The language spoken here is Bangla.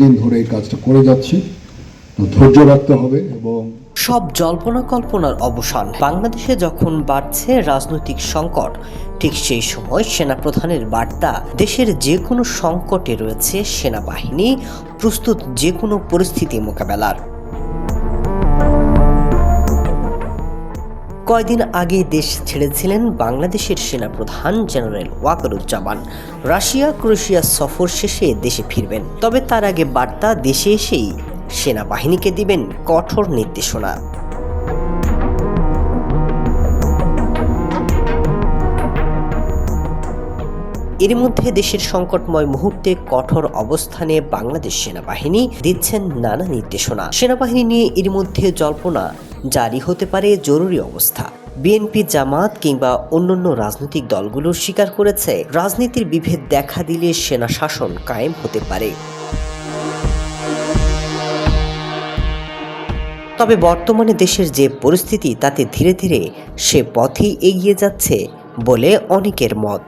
দীর্ঘদিন ধরে এই কাজটা করে যাচ্ছি। তো ধৈর্য রাখতে হবে এবং সব জল্পনা কল্পনার অবসান। বাংলাদেশে যখন বাড়ছে রাজনৈতিক সংকট, ঠিক সেই সময় সেনাপ্রধানের বার্তা, দেশের যে কোনো সংকটে রয়েছে সেনাবাহিনী, প্রস্তুত যে কোনো পরিস্থিতি মোকাবেলার। কয়দিন আগে দেশ ছেড়েছিলেন বাংলাদেশের সেনাপ্রধান জেনারেল ওয়াকারুজ্জামান। রাশিয়া ক্রোয়েশিয়া সফর শেষে দেশে ফিরবেন। তবে তার আগে বার্তা, দেশে এসেই সেনাবাহিনীকে দিবেন কঠোর নির্দেশনা। এর মধ্যে দেশের সংকটময় মুহূর্তে কঠোর অবস্থানে বাংলাদেশ সেনাবাহিনী দিচ্ছেন নানা নির্দেশনা। সেনাবাহিনী নিয়ে এর মধ্যে জল্পনা জারি হতে পারে জরুরি অবস্থা। বিএনপি জামাত কিংবা অন্যান্য রাজনৈতিক দলগুলো স্বীকার করেছে। রাজনীতির বিভেদ দেখা দিলে সেনা শাসন কায়েম হতে পারে। তবে বর্তমানে দেশের যে পরিস্থিতি, তাতে ধীরে ধীরে সে পথেই এগিয়ে যাচ্ছে বলে অনেকের মত।